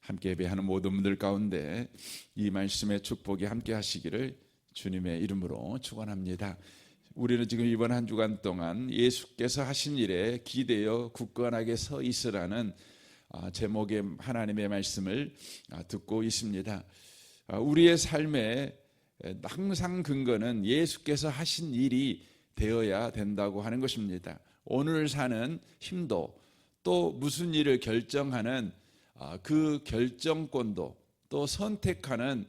함께 예배하는 모든 분들 가운데 이 말씀의 축복이 함께 하시기를 주님의 이름으로 축원합니다. 우리는 지금 이번 한 주간 동안 예수께서 하신 일에 기대어 굳건하게 서 있으라는 아, 제목의 하나님의 말씀을 아, 듣고 있습니다. 아, 우리의 삶에 항상 근거는 예수께서 하신 일이 되어야 된다고 하는 것입니다. 오늘 사는 힘도 또 무슨 일을 결정하는 그 결정권도 또 선택하는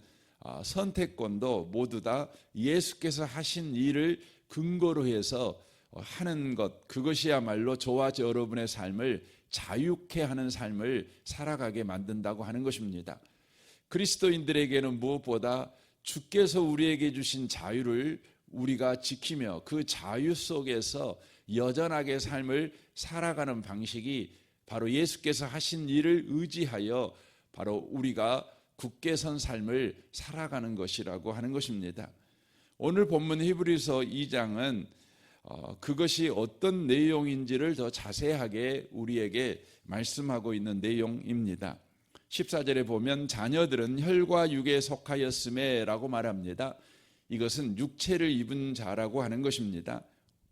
선택권도 모두 다 예수께서 하신 일을 근거로 해서 하는 것 그것이야말로 저와 여러분의 삶을 자유케 하는 삶을 살아가게 만든다고 하는 것입니다. 그리스도인들에게는 무엇보다 주께서 우리에게 주신 자유를 우리가 지키며 그 자유 속에서 여전하게 삶을 살아가는 방식이 바로 예수께서 하신 일을 의지하여 바로 우리가 굳게 선 삶을 살아가는 것이라고 하는 것입니다. 오늘 본문 히브리서 2장은 어, 그것이 어떤 내용인지를 더 자세하게 우리에게 말씀하고 있는 내용입니다. 14절에 보면 자녀들은 혈과 육에 속하였음에라고 말합니다. 이것은 육체를 입은 자라고 하는 것입니다.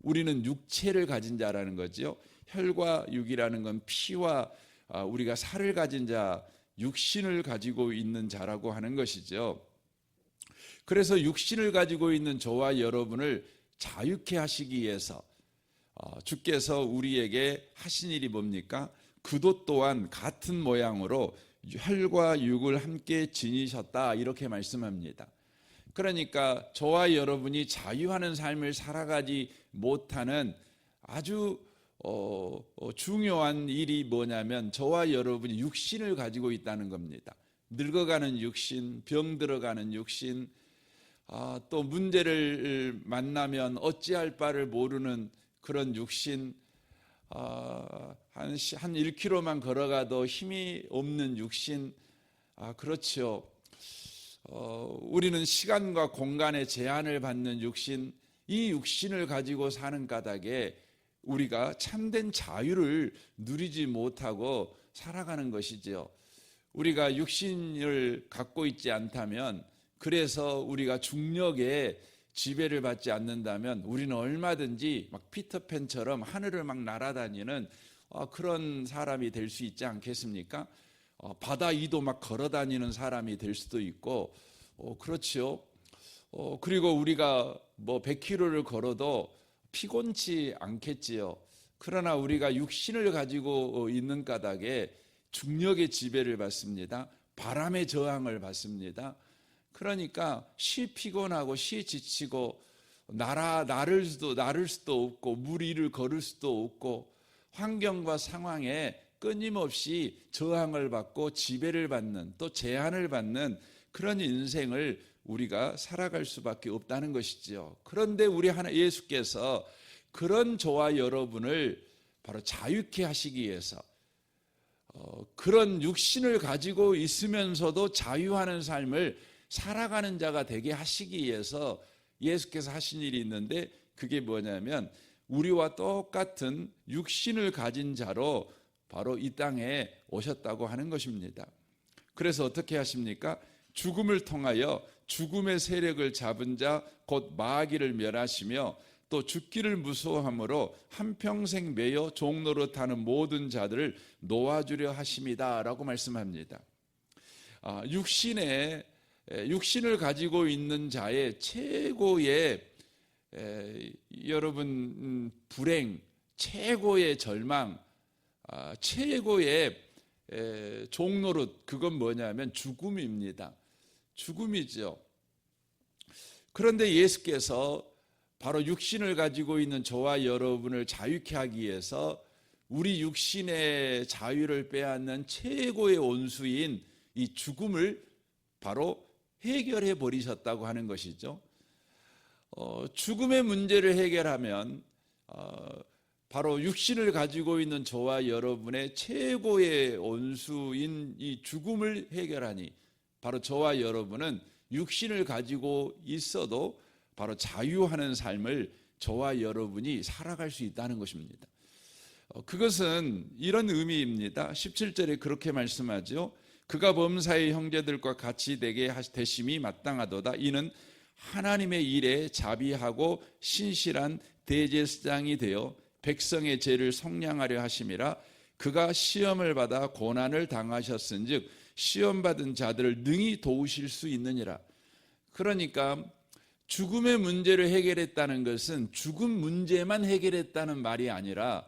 우리는 육체를 가진 자라는 거지요. 혈과 육이라는 건 피와 아, 우리가 살을 가진 자, 육신을 가지고 있는 자라고 하는 것이죠. 그래서 육신을 가지고 있는 저와 여러분을 자유케 하시기 위해서 어, 주께서 우리에게 하신 일이 뭡니까? 그도 또한 같은 모양으로 혈과 육을 함께 지니셨다 이렇게 말씀합니다. 그러니까 저와 여러분이 자유하는 삶을 살아가지 못하는 아주 어, 어, 중요한 일이 뭐냐면 저와 여러분이 육신을 가지고 있다는 겁니다. 늙어가는 육신, 병 들어가는 육신, 아, 또 문제를 만나면 어찌할 바를 모르는 그런 육신, 아, 한, 한 1km만 걸어가도 힘이 없는 육신, 아, 그렇죠. 어, 우리는 시간과 공간의 제한을 받는 육신, 이 육신을 가지고 사는 까닭에 우리가 참된 자유를 누리지 못하고 살아가는 것이지요. 우리가 육신을 갖고 있지 않다면 그래서 우리가 중력에 지배를 받지 않는다면 우리는 얼마든지 막 피터팬처럼 하늘을 막 날아다니는 어, 그런 사람이 될 수 있지 않겠습니까? 어, 바다 위도 막 걸어다니는 사람이 될 수도 있고 어, 그렇지요. 그리고 우리가 뭐 100km를 걸어도 피곤치 않겠지요. 그러나 우리가 육신을 가지고 있는 까닭에 중력의 지배를 받습니다. 바람의 저항을 받습니다. 그러니까 시 피곤하고 시 지치고 나라 나를 수도 나를 수도 없고 물 위를 걸을 수도 없고 환경과 상황에 끊임없이 저항을 받고 지배를 받는 또 제한을 받는 그런 인생을 우리가 살아갈 수밖에 없다는 것이지요. 그런데 우리 하나 예수께서 그런 저와 여러분을 바로 자유케 하시기 위해서 어, 그런 육신을 가지고 있으면서도 자유하는 삶을 살아가는 자가 되게 하시기 위해서 예수께서 하신 일이 있는데 그게 뭐냐면 우리와 똑같은 육신을 가진 자로 바로 이 땅에 오셨다고 하는 것입니다. 그래서 어떻게 하십니까? 죽음을 통하여 죽음의 세력을 잡은 자 곧 마귀를 멸하시며 또 죽기를 무서워함으로 한평생 매여 종로로 타는 모든 자들을 놓아주려 하심이다라고 말씀합니다. 아, 육신의 육신을 가지고 있는 자의 최고의 여러분 음, 불행, 최고의 절망, 아, 최고의 종로릇 그건 뭐냐면 죽음입니다. 죽음이죠. 그런데 예수께서 바로 육신을 가지고 있는 저와 여러분을 자유케 하기 위해서 우리 육신의 자유를 빼앗는 최고의 온수인 이 죽음을 바로 해결해 버리셨다고 하는 것이죠. 어, 죽음의 문제를 해결하면 어, 바로 육신을 가지고 있는 저와 여러분의 최고의 온수인 이 죽음을 해결하니 바로 저와 여러분은 육신을 가지고 있어도 바로 자유하는 삶을 저와 여러분이 살아갈 수 있다는 것입니다. 어, 그것은 이런 의미입니다. 17절에 그렇게 말씀하죠. 그가 범사의 형제들과 같이 되게 되심이 마땅하도다. 이는 하나님의 일에 자비하고 신실한 대제사장이 되어 백성의 죄를 성량하려 하심이라 그가 시험을 받아 고난을 당하셨은즉 시험 받은 자들을 능히 도우실 수 있느니라. 그러니까 죽음의 문제를 해결했다는 것은 죽음 문제만 해결했다는 말이 아니라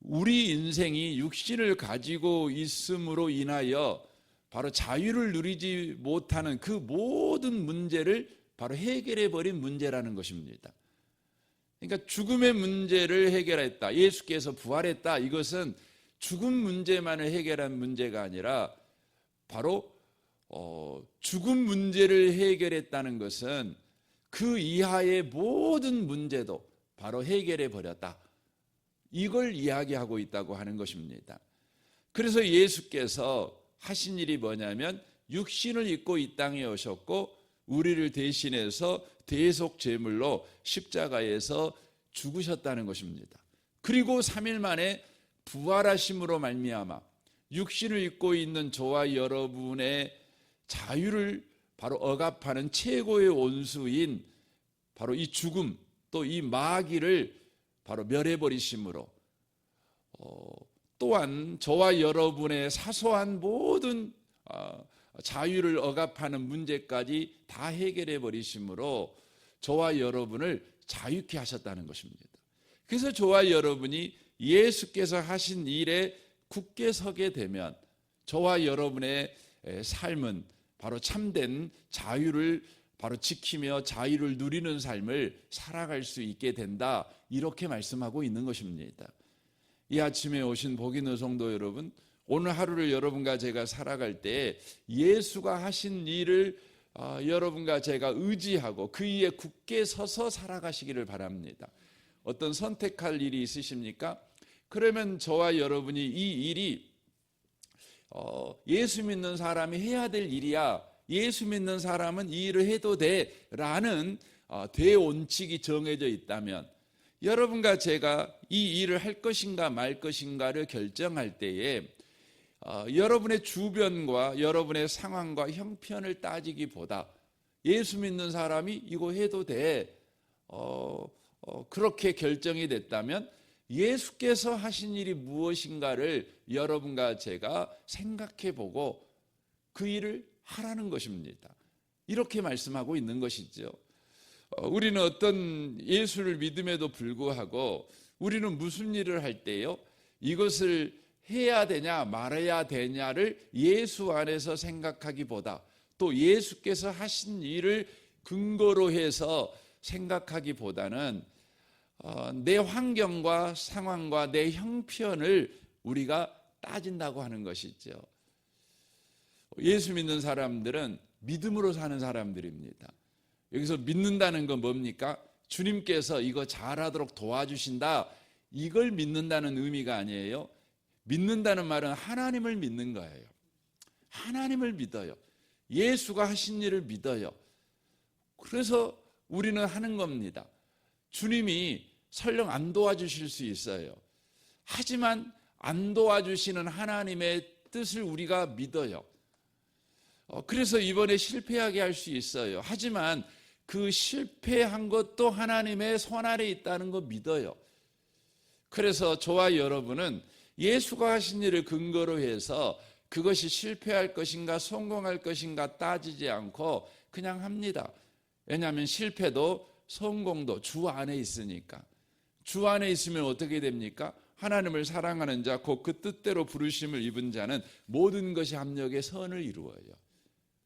우리 인생이 육신을 가지고 있음으로 인하여 바로 자유를 누리지 못하는 그 모든 문제를 바로 해결해 버린 문제라는 것입니다. 그러니까 죽음의 문제를 해결했다. 예수께서 부활했다. 이것은 죽음 문제만을 해결한 문제가 아니라 바로 어, 죽음 문제를 해결했다는 것은 그 이하의 모든 문제도 바로 해결해 버렸다. 이걸 이야기하고 있다고 하는 것입니다. 그래서 예수께서 하신 일이 뭐냐면 육신을 입고 이 땅에 오셨고 우리를 대신해서 대속 제물로 십자가에서 죽으셨다는 것입니다. 그리고 3일 만에 부활하심으로 말미암아 육신을 입고 있는 저와 여러분의 자유를 바로 억압하는 최고의 원수인 바로 이 죽음 또 이 마귀를 바로 멸해 버리심으로 어, 또한 저와 여러분의 사소한 모든 어, 자유를 억압하는 문제까지 다 해결해 버리심으로 저와 여러분을 자유케 하셨다는 것입니다. 그래서 저와 여러분이 예수께서 하신 일에 굳게 서게 되면 저와 여러분의 에, 삶은 바로 참된 자유를 바로 지키며 자유를 누리는 삶을 살아갈 수 있게 된다. 이렇게 말씀하고 있는 것입니다. 이 아침에 오신 복인의 성도 여러분, 오늘 하루를 여러분과 제가 살아갈 때 예수가 하신 일을 아, 여러분과 제가 의지하고 그 위에 굳게 서서 살아가시기를 바랍니다. 어떤 선택할 일이 있으십니까? 그러면 저와 여러분이 이 일이 어, 예수 믿는 사람이 해야 될 일이야. 예수 믿는 사람은 이 일을 해도 돼 라는 어, 대원칙이 정해져 있다면 여러분과 제가 이 일을 할 것인가 말 것인가를 결정할 때에 어, 여러분의 주변과 여러분의 상황과 형편을 따지기보다 예수 믿는 사람이 이거 해도 돼. 어, 어, 그렇게 결정이 됐다면 예수께서 하신 일이 무엇인가를 여러분과 제가 생각해 보고 그 일을 하라는 것입니다. 이렇게 말씀하고 있는 것이죠. 어, 우리는 어떤 예수를 믿음에도 불구하고 우리는 무슨 일을 할 때요? 이것을 해야 되냐 말아야 되냐를 예수 안에서 생각하기보다 또 예수께서 하신 일을 근거로 해서 생각하기보다는 어, 내 환경과 상황과 내 형편을 우리가 따진다고 하는 것이죠. 예수 믿는 사람들은 믿음으로 사는 사람들입니다. 여기서 믿는다는 건 뭡니까? 주님께서 이거 잘하도록 도와주신다. 이걸 믿는다는 의미가 아니에요. 믿는다는 말은 하나님을 믿는 거예요. 하나님을 믿어요. 예수가 하신 일을 믿어요. 그래서 우리는 하는 겁니다. 주님이 설령 안 도와주실 수 있어요. 하지만 안 도와주시는 하나님의 뜻을 우리가 믿어요. 어, 그래서 이번에 실패하게 할 수 있어요. 하지만 그 실패한 것도 하나님의 손 아래 있다는 거 믿어요. 그래서 저와 여러분은 예수가 하신 일을 근거로 해서 그것이 실패할 것인가 성공할 것인가 따지지 않고 그냥 합니다. 왜냐하면 실패도 성공도 주 안에 있으니까. 주 안에 있으면 어떻게 됩니까? 하나님을 사랑하는 자, 곧 그 뜻대로 부르심을 입은 자는 모든 것이 합력의 선을 이루어요.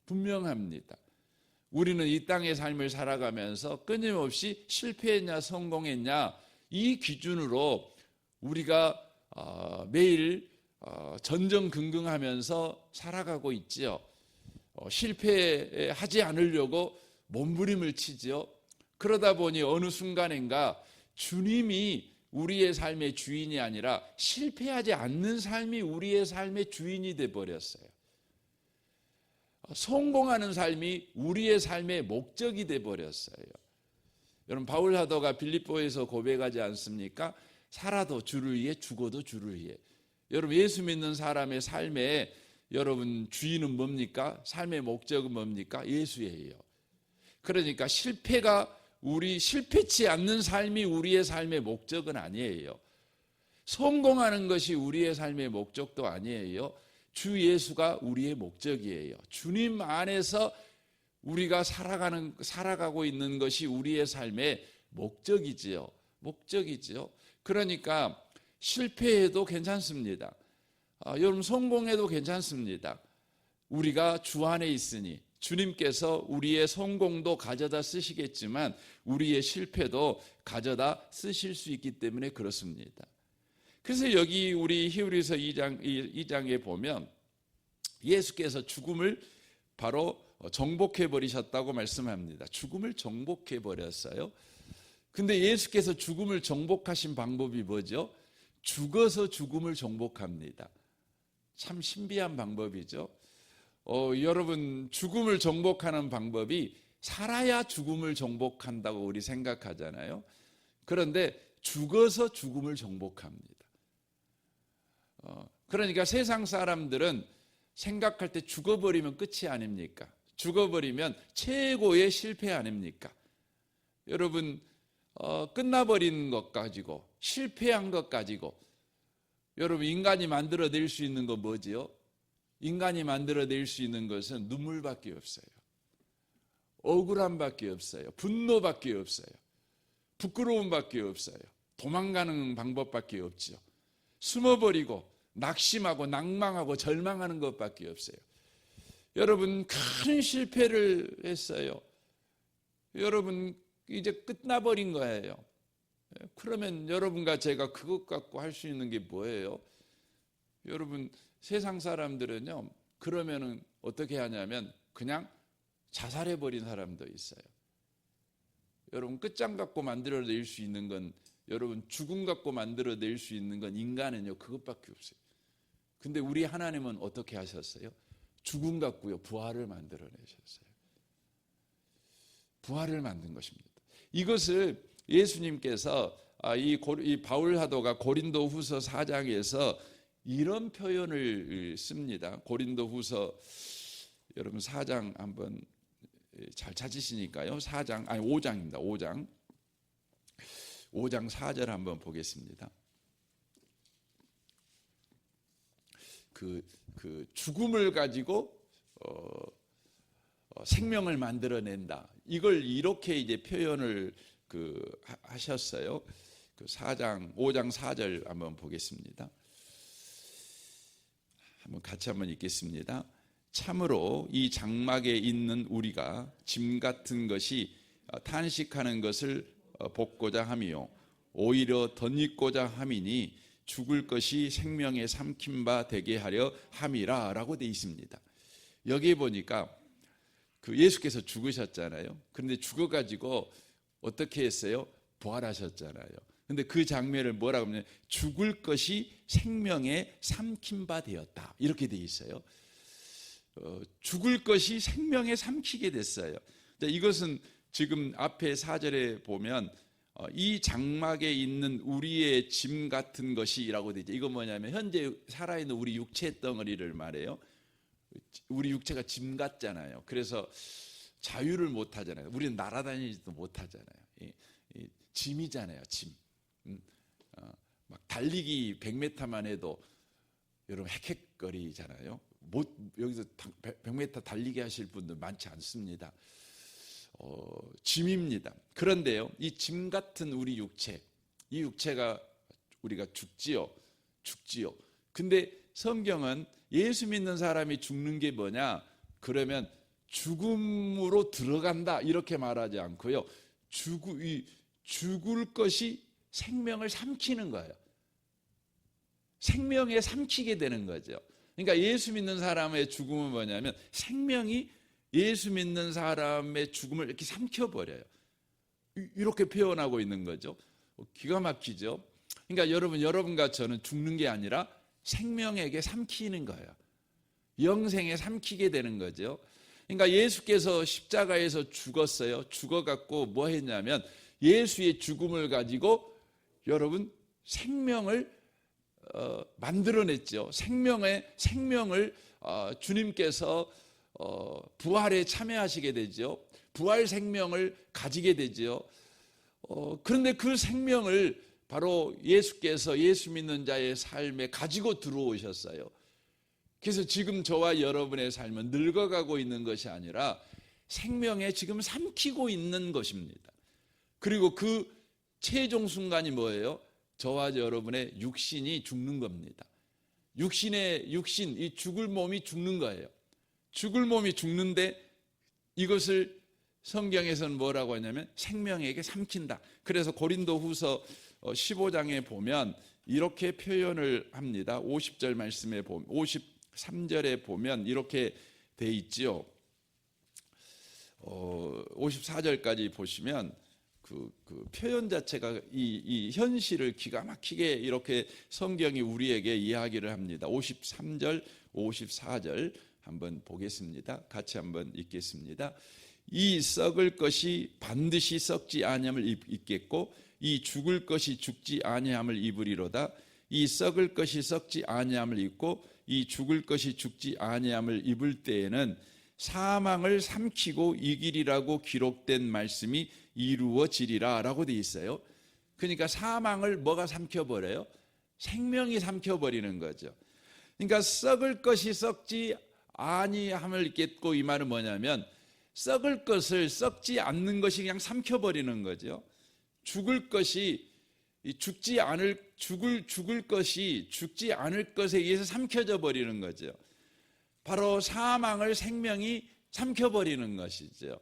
분명합니다. 우리는 이 땅의 삶을 살아가면서 끊임없이 실패했냐, 성공했냐, 이 기준으로 우리가 어, 매일 어, 전전긍긍하면서 살아가고 있지요. 어, 실패하지 않으려고 몸부림을 치지요. 그러다 보니 어느 순간인가 주님이 우리의 삶의 주인이 아니라 실패하지 않는 삶이 우리의 삶의 주인이 돼 버렸어요. 성공하는 삶이 우리의 삶의 목적이 돼 버렸어요. 여러분 바울 사도가 빌립보에서 고백하지 않습니까? 살아도 주를 위해 죽어도 주를 위해. 여러분 예수 믿는 사람의 삶에 여러분 주인은 뭡니까? 삶의 목적은 뭡니까? 예수예요. 그러니까 실패가 우리 실패치 않는 삶이 우리의 삶의 목적은 아니에요. 성공하는 것이 우리의 삶의 목적도 아니에요. 주 예수가 우리의 목적이에요. 주님 안에서 우리가 살아가는 살아가고 있는 것이 우리의 삶의 목적이지요. 목적이지요. 그러니까 실패해도 괜찮습니다. 아, 여러분 성공해도 괜찮습니다. 우리가 주 안에 있으니 주님께서 우리의 성공도 가져다 쓰시겠지만 우리의 실패도 가져다 쓰실 수 있기 때문에 그렇습니다. 그래서 여기 우리 히브리서 2장 2장에 보면 예수께서 죽음을 바로 정복해 버리셨다고 말씀합니다. 죽음을 정복해 버렸어요. 근데 예수께서 죽음을 정복하신 방법이 뭐죠? 죽어서 죽음을 정복합니다. 참 신비한 방법이죠. 어, 여러분 죽음을 정복하는 방법이 살아야 죽음을 정복한다고 우리 생각하잖아요. 그런데 죽어서 죽음을 정복합니다. 어, 그러니까 세상 사람들은 생각할 때 죽어버리면 끝이 아닙니까? 죽어버리면 최고의 실패 아닙니까? 여러분 어, 끝나버린 것 가지고 실패한 것 가지고 여러분 인간이 만들어낼 수 있는 거 뭐지요? 인간이 만들어낼 수 있는 것은 눈물밖에 없어요. 억울함밖에 없어요. 분노밖에 없어요. 부끄러움밖에 없어요. 도망가는 방법밖에 없죠. 숨어버리고 낙심하고 낭망하고 절망하는 것밖에 없어요. 여러분 큰 실패를 했어요. 여러분 이제 끝나버린 거예요. 그러면 여러분과 제가 그것 갖고 할 수 있는 게 뭐예요? 여러분 세상 사람들은요. 그러면은 어떻게 하냐면 그냥 자살해 버린 사람도 있어요. 여러분 끝장 갖고 만들어낼 수 있는 건 여러분 죽음 갖고 만들어낼 수 있는 건 인간은요 그것밖에 없어요. 근데 우리 하나님은 어떻게 하셨어요? 죽음 갖고요 부활을 만들어내셨어요. 부활을 만든 것입니다. 이것을 예수님께서 아, 이, 이 바울 사도가 고린도 후서 4장에서 이런 표현을 씁니다. 고린도 후서 여러분 4장 한번 잘 찾으시니까요. 4장, 아니 5장입니다. 5장. 5장 4절 한번 보겠습니다. 그, 그 죽음을 가지고 어, 어, 생명을 만들어낸다. 이걸 이렇게 이제 표현을 그 하셨어요. 그 4장 5장 4절 한번 보겠습니다. 한번 같이 한번 읽겠습니다. 참으로 이 장막에 있는 우리가 짐 같은 것이 탄식하는 것을 복고자 함이요 오히려 덧입고자 함이니 죽을 것이 생명의 삼킨 바 되게 하려 함이라라고 돼 있습니다. 여기 보니까 그 예수께서 죽으셨잖아요. 그런데 죽어 가지고 어떻게 했어요? 부활하셨잖아요. 근데 그 장면을 뭐라고 하면 죽을 것이 생명의 삼킨 바 되었다. 이렇게 돼 있어요. 어, 죽을 것이 생명에 삼키게 됐어요. 이것은 지금 앞에 사절에 보면 어, 이 장막에 있는 우리의 짐 같은 것이라고 되죠. 이거 뭐냐면 현재 살아있는 우리 육체 덩어리를 말해요. 우리 육체가 짐 같잖아요. 그래서 자유를 못 하잖아요. 우리는 날아다니지도 못 하잖아요. 이, 이 짐이잖아요. 짐. 음, 어, 막 달리기 100m만 해도 여러분 헥헥거리잖아요. 못 여기서 100m 달리게 하실 분들 많지 않습니다. 어, 짐입니다. 그런데요, 이 짐 같은 우리 육체, 이 육체가 우리가 죽지요, 죽지요. 근데 성경은 예수 믿는 사람이 죽는 게 뭐냐? 그러면 죽음으로 들어간다 이렇게 말하지 않고요. 죽, 이, 죽을 것이 생명을 삼키는 거예요. 생명에 삼키게 되는 거죠. 그러니까 예수 믿는 사람의 죽음은 뭐냐면 생명이 예수 믿는 사람의 죽음을 이렇게 삼켜버려요. 이렇게 표현하고 있는 거죠. 기가 막히죠. 그러니까 여러분, 여러분과 저는 죽는 게 아니라 생명에게 삼키는 거예요. 영생에 삼키게 되는 거죠. 그러니까 예수께서 십자가에서 죽었어요. 죽어갖고 뭐 했냐면 예수의 죽음을 가지고 여러분 생명을 어, 만들어냈죠. 생명의 생명을 어, 주님께서 어, 부활에 참여하시게 되죠. 부활 생명을 가지게 되죠. 어, 그런데 그 생명을 바로 예수께서 예수 믿는 자의 삶에 가지고 들어오셨어요. 그래서 지금 저와 여러분의 삶은 늙어가고 있는 것이 아니라 생명에 지금 삼키고 있는 것입니다. 그리고 그 최종 순간이 뭐예요? 저와 여러분의 육신이 죽는 겁니다. 육신의 육신, 이 죽을 몸이 죽는 거예요. 죽을 몸이 죽는데 이것을 성경에서는 뭐라고 하냐면 생명에게 삼킨다. 그래서 고린도 후서 15장에 보면 이렇게 표현을 합니다. 50절 말씀에 보면 53절에 보면 이렇게 돼 있지요. 어, 54절까지 보시면 그, 그 표현 자체가 이, 이 현실을 기가 막히게 이렇게 성경이 우리에게 이야기를 합니다. 53절, 54절 한번 보겠습니다. 같이 한번 읽겠습니다. 이 썩을 것이 반드시 썩지 아니함을 입겠고 이 죽을 것이 죽지 아니함을 입으리로다. 이 썩을 것이 썩지 아니함을 입고 이 죽을 것이 죽지 아니함을 입을 때에는 사망을 삼키고 이기리라고 기록된 말씀이 이루어지리라 라고 돼 있어요. 그러니까 사망을 뭐가 삼켜버려요? 생명이 삼켜버리는 거죠. 그러니까 썩을 것이 썩지 아니함을 있겠고 이 말은 뭐냐면 썩을 것을 썩지 않는 것이 그냥 삼켜버리는 거죠. 죽을 것이 죽지 않을 죽을 죽을 것이 죽지 않을 것에 의해서 삼켜져 버리는 거죠. 바로 사망을 생명이 삼켜버리는 것이죠.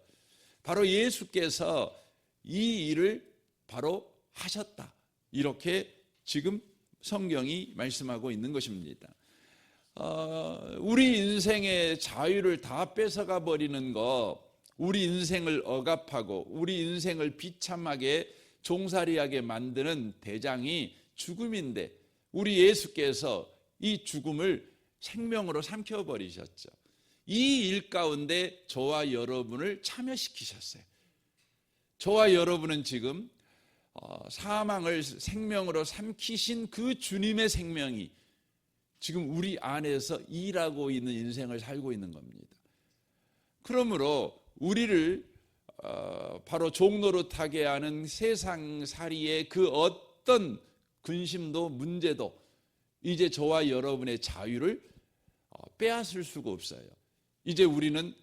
바로 예수께서 이 일을 바로 하셨다. 이렇게 지금 성경이 말씀하고 있는 것입니다. 어, 우리 인생의 자유를 다 뺏어가 버리는 거, 우리 인생을 억압하고 우리 인생을 비참하게 종살이하게 만드는 대장이 죽음인데 우리 예수께서 이 죽음을 생명으로 삼켜 버리셨죠. 이 일 가운데 저와 여러분을 참여시키셨어요. 저와 여러분은 지금 어, 사망을 생명으로 삼키신 그 주님의 생명이 지금 우리 안에서 일하고 있는 인생을 살고 있는 겁니다. 그러므로 우리를 어, 바로 종노릇하게 하는 세상살이의 그 어떤 근심도 문제도 이제 저와 여러분의 자유를 어, 빼앗을 수가 없어요. 이제 우리는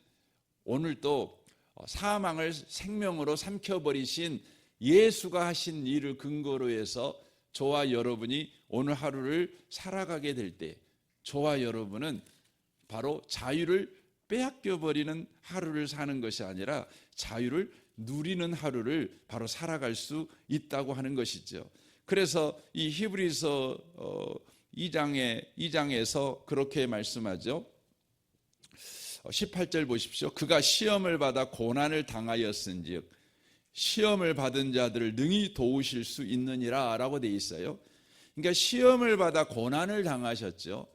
오늘 또 사망을 생명으로 삼켜버리신 예수가 하신 일을 근거로 해서 저와 여러분이 오늘 하루를 살아가게 될 때 저와 여러분은 바로 자유를 빼앗겨 버리는 하루를 사는 것이 아니라 자유를 누리는 하루를 바로 살아갈 수 있다고 하는 것이죠. 그래서 이 히브리서 2장에 어, 2장에서 그렇게 말씀하죠. 18절 보십시오. 그가 시험을 받아 고난을 당하였은즉 시험을 받은 자들을 능히 도우실 수 있느니라라고 돼 있어요. 그러니까 시험을 받아 고난을 당하셨죠.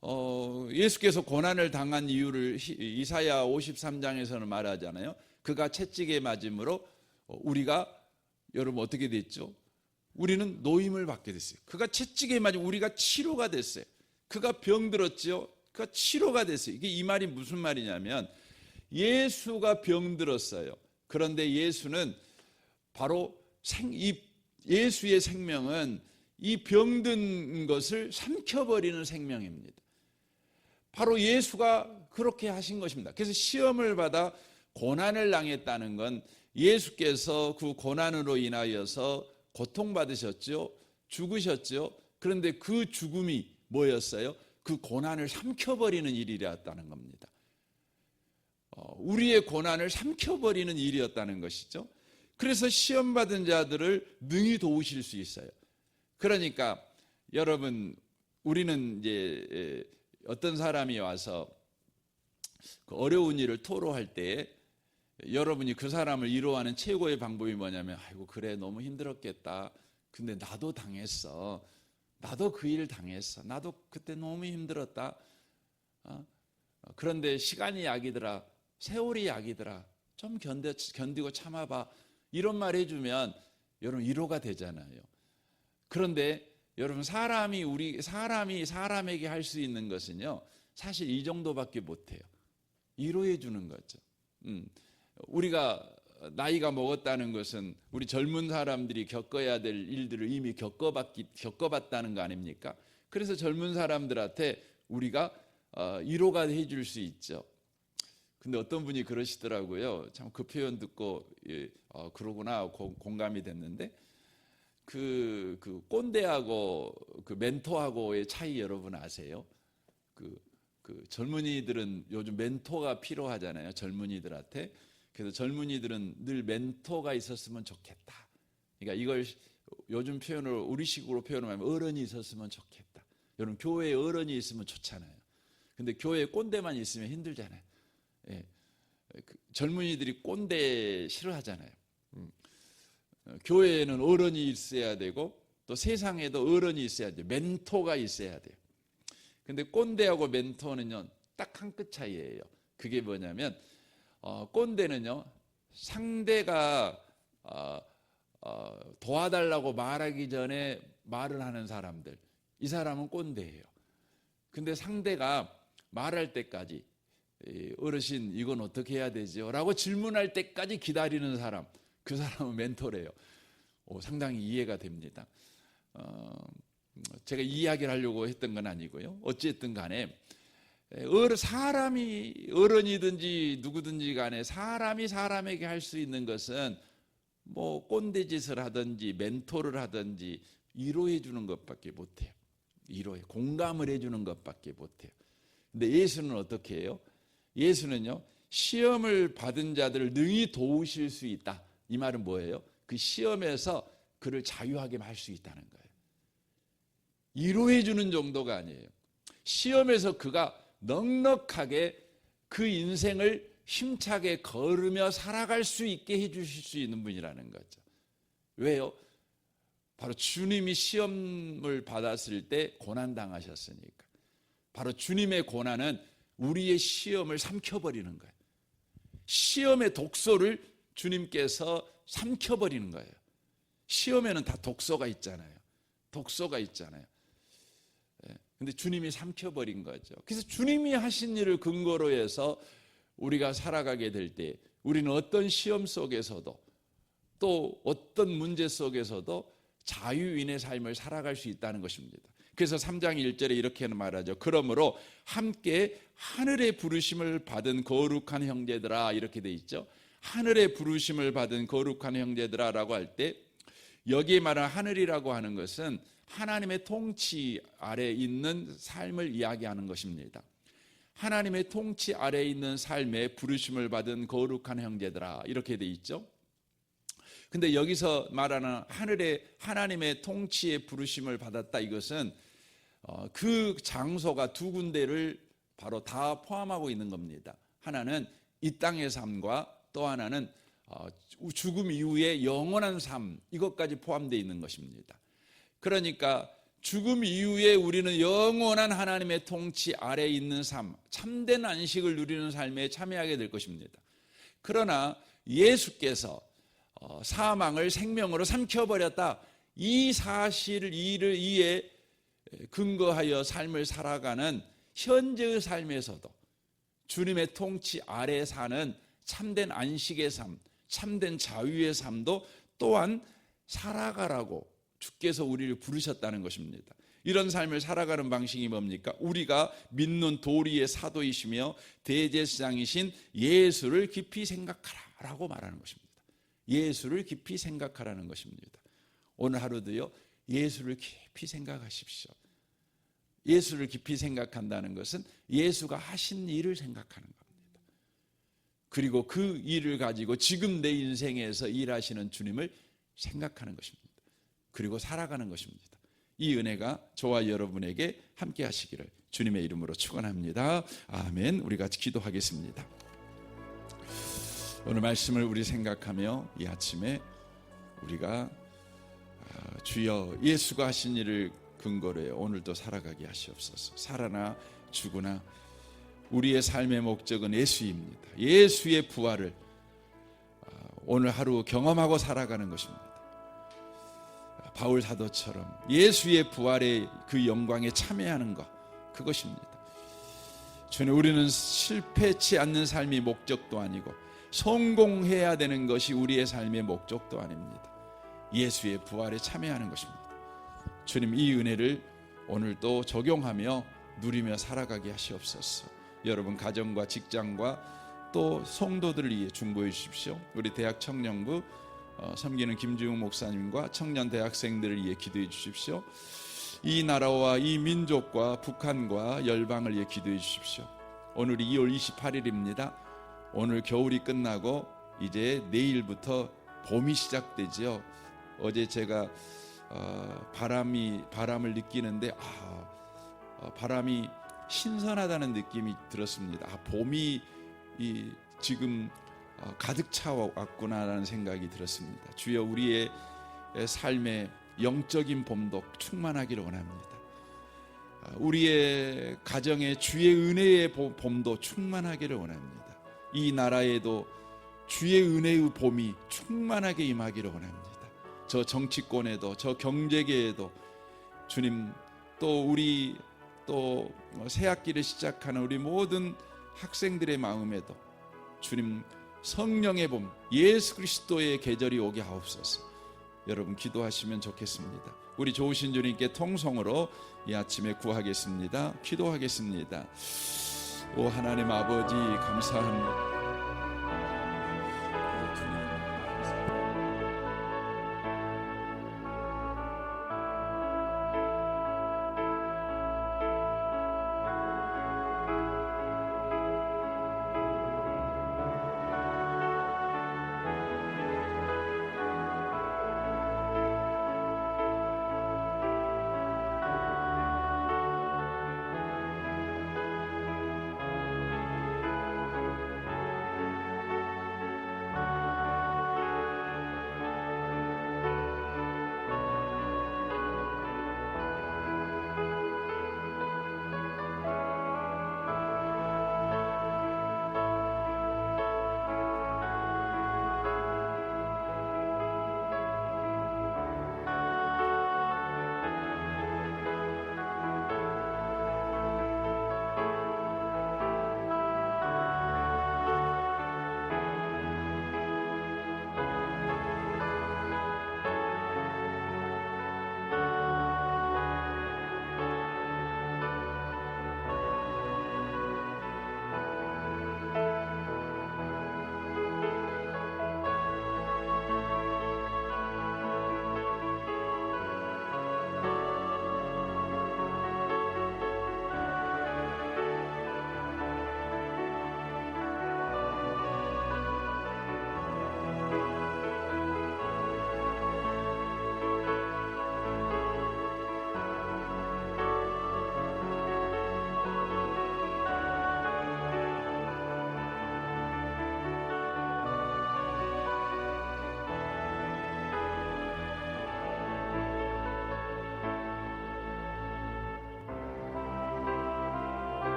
어, 예수께서 고난을 당한 이유를 이사야 53장에서는 말하잖아요. 그가 채찍에 맞음으로 우리가 여러분 어떻게 됐죠? 우리는 노임을 받게 됐어요. 그가 채찍에 맞으면 우리가 치료가 됐어요. 그가 병들었지요. 그가 치료가 됐어요. 이게 이 말이 무슨 말이냐면 예수가 병들었어요. 그런데 예수는 바로 생, 이 예수의 생명은 이 병든 것을 삼켜버리는 생명입니다. 바로 예수가 그렇게 하신 것입니다. 그래서 시험을 받아 고난을 당했다는 건 예수께서 그 고난으로 인하여서 고통받으셨죠. 죽으셨죠. 그런데 그 죽음이 뭐였어요? 그 고난을 삼켜버리는 일이었다는 겁니다. 어, 우리의 고난을 삼켜버리는 일이었다는 것이죠. 그래서 시험받은 자들을 능히 도우실 수 있어요. 그러니까 여러분, 우리는 이제 어떤 사람이 와서 그 어려운 일을 토로할 때 여러분이 그 사람을 위로하는 최고의 방법이 뭐냐면 아이고 그래 너무 힘들었겠다. 근데 나도 당했어. 나도 그 일 당했어. 나도 그때 너무 힘들었다. 어? 그런데 시간이 약이더라. 세월이 약이더라. 좀 견뎌, 견디고 참아봐. 이런 말 해주면 여러분 위로가 되잖아요. 그런데 여러분 사람이 우리 사람이 사람에게 할 수 있는 것은요 사실 이 정도밖에 못해요. 위로해 주는 거죠. 음, 우리가 나이가 먹었다는 것은 우리 젊은 사람들이 겪어야 될 일들을 이미 겪어봤기, 겪어봤다는 거 아닙니까? 그래서 젊은 사람들한테 우리가 어, 위로가 해줄 수 있죠. 근데 어떤 분이 그러시더라고요. 참 그 표현 듣고 예, 어, 그러구나 고- 공감이 됐는데 그, 그 꼰대하고 그 멘토하고의 차이 여러분 아세요? 그, 그 젊은이들은 요즘 멘토가 필요하잖아요. 젊은이들한테. 그래서 젊은이들은 늘 멘토가 있었으면 좋겠다. 그러니까 이걸 요즘 표현을 우리식으로 표현하면 어른이 있었으면 좋겠다. 여러분 교회에 어른이 있으면 좋잖아요. 근데 교회에 꼰대만 있으면 힘들잖아요. 예. 그 젊은이들이 꼰대 싫어하잖아요. 음. 어, 교회에는 어른이 있어야 되고 또 세상에도 어른이 있어야 돼요. 멘토가 있어야 돼요. 근데 꼰대하고 멘토는요 딱 한 끗 차이예요. 그게 뭐냐면 어, 꼰대는요 상대가 어, 어, 도와달라고 말하기 전에 말을 하는 사람들 이 사람은 꼰대예요. 근데 상대가 말할 때까지 이 어르신 이건 어떻게 해야 되죠? 라고 질문할 때까지 기다리는 사람 그 사람은 멘토래요. 오, 상당히 이해가 됩니다. 어, 제가 이야기를 하려고 했던 건 아니고요. 어찌됐든 간에 사람이 어른이든지 누구든지 간에 사람이 사람에게 할 수 있는 것은 뭐 꼰대 짓을 하든지 멘토를 하든지 위로해 주는 것밖에 못해요. 위로해 공감을 해 주는 것밖에 못해요. 근데 예수는 어떻게 해요? 예수는요 시험을 받은 자들을 능히 도우실 수 있다. 이 말은 뭐예요? 그 시험에서 그를 자유하게 할 수 있다는 거예요. 위로해 주는 정도가 아니에요. 시험에서 그가 넉넉하게 그 인생을 힘차게 걸으며 살아갈 수 있게 해 주실 수 있는 분이라는 거죠. 왜요? 바로 주님이 시험을 받았을 때 고난 당하셨으니까. 바로 주님의 고난은 우리의 시험을 삼켜버리는 거예요. 시험의 독소를 주님께서 삼켜버리는 거예요. 시험에는 다 독소가 있잖아요. 독소가 있잖아요. 예, 근데 주님이 삼켜버린 거죠. 그래서 주님이 하신 일을 근거로 해서 우리가 살아가게 될 때 우리는 어떤 시험 속에서도 또 어떤 문제 속에서도 자유인의 삶을 살아갈 수 있다는 것입니다. 그래서 3장 1절에 이렇게 말하죠. 그러므로 함께 하늘의 부르심을 받은 거룩한 형제들아 이렇게 돼 있죠. 하늘의 부르심을 받은 거룩한 형제들아라고 할 때 여기에 말하는 하늘이라고 하는 것은 하나님의 통치 아래 있는 삶을 이야기하는 것입니다. 하나님의 통치 아래 있는 삶에 부르심을 받은 거룩한 형제들아 이렇게 돼 있죠. 근데 여기서 말하는 하늘의 하나님의 통치에 부르심을 받았다 이것은 어, 그 장소가 두 군데를 바로 다 포함하고 있는 겁니다. 하나는 이 땅의 삶과 또 하나는 어, 죽음 이후의 영원한 삶 이것까지 포함되어 있는 것입니다. 그러니까 죽음 이후에 우리는 영원한 하나님의 통치 아래 있는 삶, 참된 안식을 누리는 삶에 참여하게 될 것입니다. 그러나 예수께서 어, 사망을 생명으로 삼켜버렸다. 이 사실 이를 이에 근거하여 삶을 살아가는 현재의 삶에서도 주님의 통치 아래 사는 참된 안식의 삶, 참된 자유의 삶도 또한 살아가라고 주께서 우리를 부르셨다는 것입니다. 이런 삶을 살아가는 방식이 뭡니까? 우리가 믿는 도리의 사도이시며 대제사장이신 예수를 깊이 생각하라라고 말하는 것입니다. 예수를 깊이 생각하라는 것입니다. 오늘 하루도요, 예수를 깊이 생각하십시오. 예수를 깊이 생각한다는 것은 예수가 하신 일을 생각하는 겁니다. 그리고 그 일을 가지고 지금 내 인생에서 일하시는 주님을 생각하는 것입니다. 그리고 살아가는 것입니다. 이 은혜가 저와 여러분에게 함께 하시기를 주님의 이름으로 축원합니다. 아멘. 우리 같이 기도하겠습니다. 오늘 말씀을 우리 생각하며 이 아침에 우리가 아, 주여 예수가 하신 일을 근거로 해 오늘도 살아가게 하시옵소서. 살아나 죽으나 우리의 삶의 목적은 예수입니다. 예수의 부활을 아, 오늘 하루 경험하고 살아가는 것입니다. 바울 사도처럼 예수의 부활의 그 영광에 참여하는 것 그것입니다. 주님 우리는 실패치 않는 삶이 목적도 아니고 성공해야 되는 것이 우리의 삶의 목적도 아닙니다. 예수의 부활에 참여하는 것입니다. 주님 이 은혜를 오늘도 적용하며 누리며 살아가게 하시옵소서. 여러분 가정과 직장과 또 성도들을 위해 중보해 주십시오. 우리 대학 청년부 어, 섬기는 김지웅 목사님과 청년 대학생들을 위해 기도해 주십시오. 이 나라와 이 민족과 북한과 열방을 위해 기도해 주십시오. 오늘이 2월 28일입니다. 오늘 겨울이 끝나고 이제 내일부터 봄이 시작되지요. 어제 제가 어, 바람이 바람을 느끼는데 아, 어, 바람이 신선하다는 느낌이 들었습니다. 아, 봄이 이 지금 어, 가득 차 왔구나라는 생각이 들었습니다. 주여 우리의 삶에 영적인 봄도 충만하기를 원합니다. 아, 우리의 가정에 주의 은혜의 보- 봄도 충만하기를 원합니다. 이 나라에도 주의 은혜의 봄이 충만하게 임하기를 원합니다. 저 정치권에도 저 경제계에도 주님 또 우리 또 새학기를 시작하는 우리 모든 학생들의 마음에도 주님 성령의 봄 예수 그리스도의 계절이 오게 하옵소서. 여러분 기도하시면 좋겠습니다. 우리 좋으신 주님께 통성으로 이 아침에 구하겠습니다. 기도하겠습니다. 오 하나님 아버지 감사합니다.